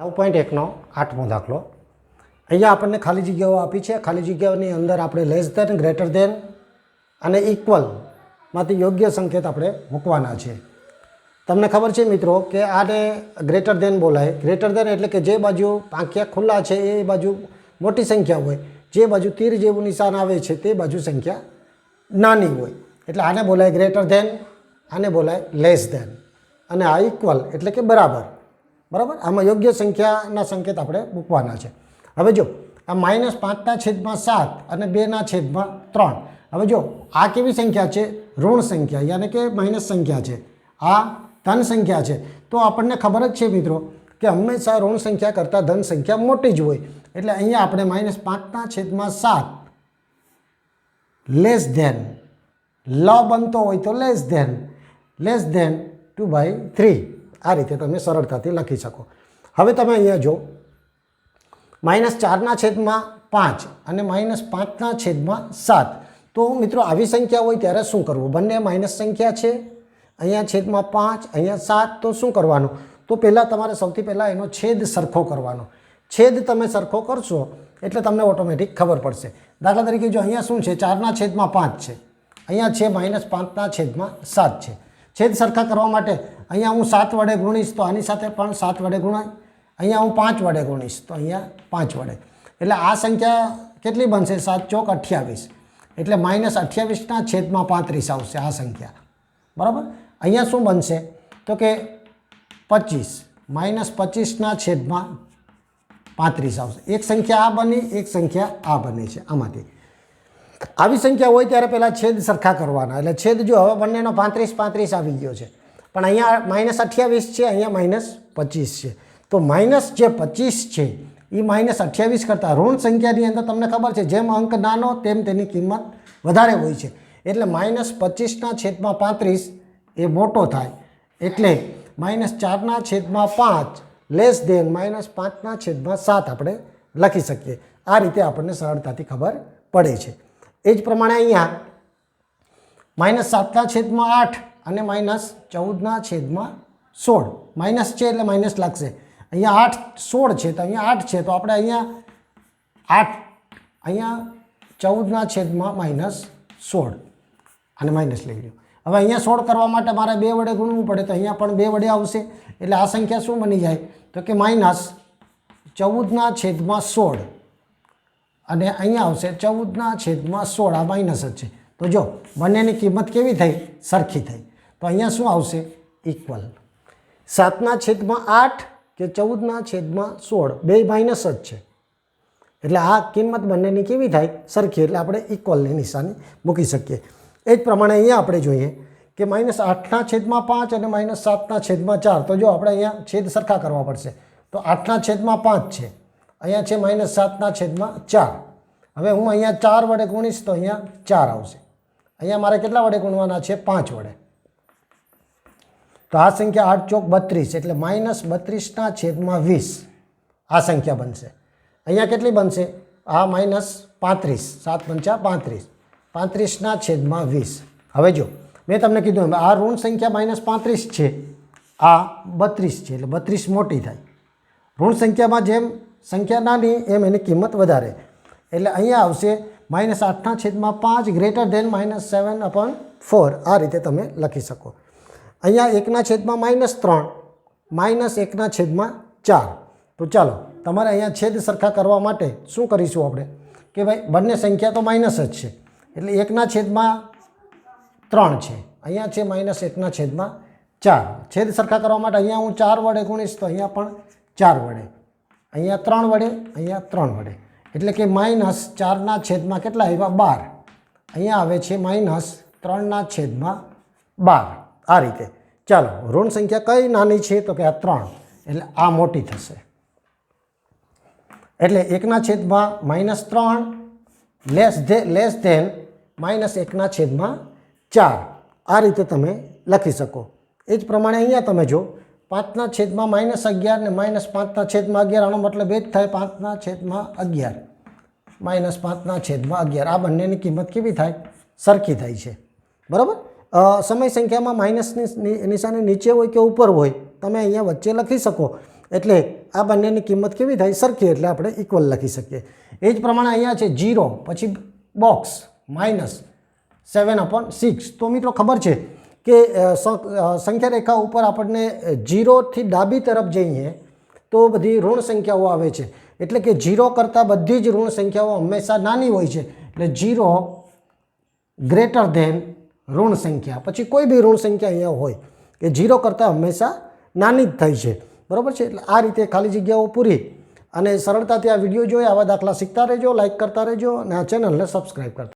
નવ પોઈન્ટ એકનો આઠમો દાખલો. અહીંયા આપણને ખાલી જગ્યાઓ આપી છે. ખાલી જગ્યાઓની અંદર આપણે લેસ ધેન ગ્રેટર ધેન અને ઇક્વલમાંથી યોગ્ય સંકેત આપણે મૂકવાના છે. તમને ખબર છે મિત્રો કે આને ગ્રેટર ધેન બોલાય. ગ્રેટર ધેન એટલે કે જે બાજુ પાંખિયા ખુલ્લા છે એ બાજુ મોટી સંખ્યા હોય, જે બાજુ તીર જેવું નિશાન આવે છે તે બાજુ સંખ્યા નાની હોય. એટલે આને બોલાય ગ્રેટર ધેન આને બોલાય લેસ ધેન અને આ ઇક્વલ એટલે કે બરાબર. બરાબર? આમાં યોગ્ય સંખ્યાના સંકેત આપણે મૂકવાના છે. હવે જો, આ માઇનસ પાંચના છેદમાં સાત અને બેના છેદમાં ત્રણ. હવે જો, આ કેવી સંખ્યા છે? ઋણ સંખ્યા, યાની કે માઇનસ સંખ્યા છે. આ ધન સંખ્યા છે. તો આપણને ખબર જ છે મિત્રો કે હંમેશા ઋણ સંખ્યા કરતાં ધન સંખ્યા મોટી જ હોય. એટલે અહીંયા આપણે માઇનસ પાંચના છેદમાં સાત લેસ ધેન લ બનતો હોય તો less than less than two by three આ રીતે તમે સરળતાથી લખી શકો. હવે તમે અહીંયા જો, માઇનસ ચારના છેદમાં પાંચ અને માઇનસ પાંચના છેદમાં સાત. તો મિત્રો, આવી સંખ્યા હોય ત્યારે શું કરવું? બંને માઇનસ સંખ્યા છે, અહીંયા છેદમાં પાંચ, અહીંયા સાત, તો શું કરવાનું? તો પહેલાં તમારે સૌથી પહેલાં એનો છેદ સરખો કરવાનો. છેદ તમે સરખો કરશો એટલે તમને ઓટોમેટિક ખબર પડશે. દાખલા તરીકે જો અહીંયા શું છે? ચારના છેદમાં પાંચ છે. અહીંયા છે માઇનસ પાંચના છેદમાં સાત છે. છેદ સરખા કરવા માટે અહીંયા હું સાત વડે ગુણીશ તો આની સાથે પણ સાત વડે ગુણાય. અહીંયા હું પાંચ વડે ગુણીશ તો અહીંયા પાંચ વડે. એટલે આ સંખ્યા કેટલી બનશે? સાત ચોક અઠ્યાવીસ. એટલે માઇનસ અઠ્યાવીસના છેદમાં પાંત્રીસ આવશે આ સંખ્યા. બરાબર? અહીંયા શું બનશે? તો કે પચીસ. માઇનસ પચીસના છેદમાં પાંત્રીસ આવશે. એક સંખ્યા આ બની, એક સંખ્યા આ બને છે આમાંથી. આવી સંખ્યા હોય ત્યારે પહેલાં છેદ સરખા કરવાના. એટલે છેદ જો હવે બંનેનો પાંત્રીસ પાંત્રીસ આવી ગયો છે. પણ અહીંયા માઇનસ અઠ્યાવીસ છે, અહીંયા માઇનસ પચીસ છે. તો માઇનસ જે પચીસ છે એ માઇનસ અઠ્યાવીસ કરતાં ઋણ સંખ્યાની અંદર તમને ખબર છે, જેમ અંક નાનો તેમ તેની કિંમત વધારે હોય છે. એટલે માઇનસ પચીસના છેદમાં પાંત્રીસ એ મોટો થાય. એટલે માઇનસ ચારના છેદમાં પાંચ લેસ દેન માઇનસ પાંચના છેદમાં સાત આપણે લખી શકીએ. આ રીતે આપણને સરળતાથી ખબર પડે છે. એ જ પ્રમાણે અહીંયા માઇનસ સાતના છેદમાં આઠ અને માઇનસ ચૌદના છેદમાં સોળ. માઇનસ છે એટલે માઇનસ લાગશે. અહીંયા આઠ સોળ છે, તો અહીંયા આઠ છે, તો આપણે અહીંયા આઠ, અહીંયા ચૌદના છેદમાં માઇનસ સોળ અને માઇનસ લઈ લો હવે અહીંયા સોળ કરવા માટે મારે બે વડે ગુણવું પડે, તો અહીંયા પણ બે વડે આવશે. એટલે આ સંખ્યા શું બની જાય? તો કે માઇનસ ચૌદના છેદમાં સોળ. અને અહીંયા આવશે ચૌદના છેદમાં સોળ આ માઇનસ જ છે. તો જો, બંનેની કિંમત કેવી થઈ? સરખી થઈ. તો અહીંયા શું આવશે? ઇક્વલ સાતના છેદમાં આઠ કે ચૌદના છેદમાં સોળ, બે માઇનસ જ છે. એટલે આ કિંમત બંનેની કેવી થાય? સરખી. એટલે આપણે ઇક્વલની નિશાની મૂકી શકીએ. એ જ પ્રમાણે અહીંયા આપણે જોઈએ કે માઇનસ આઠના છેદમાં પાંચ અને માઇનસ સાતના છેદમાં ચાર. તો જો આપણે અહીંયા છેદ સરખા કરવા પડશે. તો આઠના છેદમાં પાંચ છે. અહીંયા છે માઇનસ સાતના છેદમાં ચાર. હવે હું અહીંયા ચાર વડે ગુણીશ તો અહીંયા ચાર આવશે. અહીંયા મારે કેટલા વડે ગુણવાના છે? પાંચ વડે. તો આ સંખ્યા આઠ ચોક બત્રીસ એટલે માઇનસ બત્રીસના છેદમાં વીસ. આ સંખ્યા બનશે. અહીંયા કેટલી બનશે? આ માઇનસ પાંત્રીસ. સાત પંચા પાંત્રીસ. પાંત્રીસના છેદમાં વીસ. હવે જો, મેં તમને કીધું આ ઋણ સંખ્યા માઇનસ પાંત્રીસ છે. આ બત્રીસ છે, એટલે બત્રીસ મોટી થાય. ઋણ સંખ્યામાં જેમ સંખ્યા નાની એમ એની કિંમત વધારે. એટલે અહીંયા આવશે માઇનસ આઠના છેદમાં પાંચ greater than minus seven upon four આ રીતે તમે લખી શકો. અહીંયા એકના છેદમાં માઇનસ ત્રણ માઇનસ એકના છેદમાં ચાર. તો ચાલો, તમારે અહીંયા છેદ સરખા કરવા માટે શું કરીશું આપણે? કે ભાઈ, બંને સંખ્યા તો માઇનસ જ છે. એટલે એકના છેદમાં ત્રણ છે. અહીંયા છે માઇનસ એકના છેદમાં ચાર. છેદ સરખા કરવા માટે અહીંયા હું ચાર વડે ગુણીશ તો અહીંયા પણ ચાર વડે. અહીંયા ત્રણ વડે, અહીંયા ત્રણ વડે. એટલે કે માઇનસ ચારના છેદમાં કેટલા આવ્યા? બાર. અહીંયા આવે છે માઇનસ ત્રણના છેદમાં બાર. આ રીતે. ચાલો, ઋણ સંખ્યા કઈ નાની છે? તો કે આ ત્રણ. એટલે આ મોટી થશે. એટલે એકના છેદમાં માઇનસ ત્રણ less than less than minus એકના છેદમાં ચાર. આ રીતે તમે લખી શકો. એ જ પ્રમાણે અહીંયા તમે જો પાંચના છેદમાં માઇનસ અગિયાર ને માઇનસ પાંચના છેદમાં અગિયાર. આનો મતલબ એ જ થાય પાંચના છેદમાં અગિયાર. માઇનસ પાંચના છેદમાં અગિયાર. આ બંનેની કિંમત કેવી થાય? સરખી થાય છે. બરાબર? સમય સંખ્યામાં માઇનસની નિશાની નીચે હોય કે ઉપર હોય? તમે અહીંયા વચ્ચે લખી શકો. એટલે આ બંનેની કિંમત કેવી થાય? સરખી. એટલે આપણે ઇક્વલ લખી શકીએ. એ જ પ્રમાણે અહીંયા છે જીરો પછી box minus seven upon six તો મિત્રો ખબર છે કે સંખ્યા રેખા ઉપર આપણને જીરોથી ડાબી તરફ જઈએ તો બધી ઋણ સંખ્યાઓ આવે છે. એટલે કે જીરો કરતાં બધી જ ઋણ સંખ્યાઓ હંમેશા નાની હોય છે. એટલે જીરો ગ્રેટર ધેન ઋણ સંખ્યા. પછી કોઈ બી ઋણ સંખ્યા અહીંયા હોય કે જીરો કરતાં હંમેશા નાની જ થઈ છે. બરાબર છે? એટલે આ રીતે ખાલી જગ્યાઓ પૂરી અને સરળતાથી આ વીડિયો જોઈ, આવા દાખલા શીખતા રહેજો લાઇક કરતા રહેજો અને આ ચેનલને સબસ્ક્રાઈબ કરતા